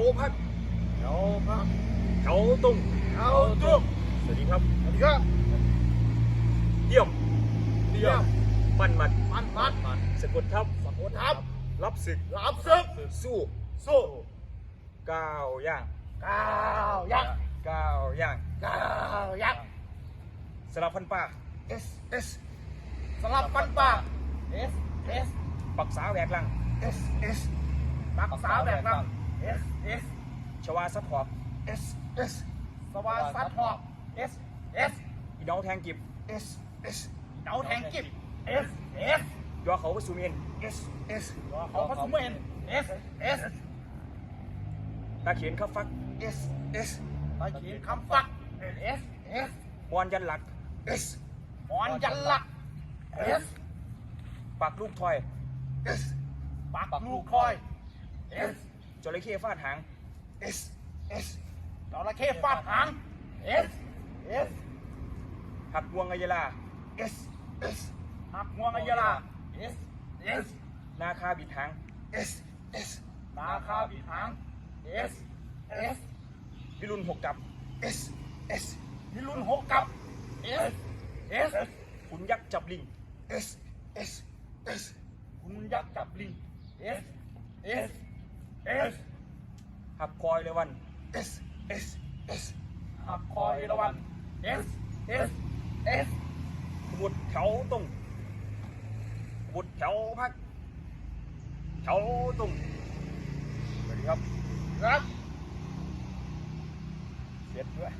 วพักแถวพักแถวตุ้งแถวตุ้มสวัสดีครับสวัสดีครับเยี่ยมเยี่ยมปั้นหมัดมันมัดมันสะกดทับสมุนทับรับศึกรับศึกสู้สู้ก้าวย่างก้าวยักษ์ก้าวย่างก้าวยักษ์สลับพันป่า S S สลับปันป่า S S ปักษาแหวกลัง S S รักษาแบบนั้น S S ชวาซัพพอร์ต S S สวาสัตว์หอก S S อีน้องแทงกิบ S S เดาแทงกิบ S S ยอเขาไปสูเมน S S เขาผสมเอง S S ตาเขียนข้าฟัก S S ตะเขียนคำฟัก S S มอนยันหลัก S หมอนยันหลัก S ปักลูกทอย S ปักลูกคอย S จระเข้ฟาดหาง S S จระเข้ฟาดหาง S S หักงวงอัยลา S S หักงวงอัยยาลา S S นาคาบิดหาง S S นาคาบิดหาง S S วิรุณหกกับ S S นิรุนหกกับ S S ขุนยักษ์จับลิง S S S คุณยักษ์จับลิง S S S หักคอยเลยวัน S S S หักคอยเลยวัน S S S ขบวดแถวตรงบุดแถวพักแถวตรงสวัสดีครับครับเสร็จด้วย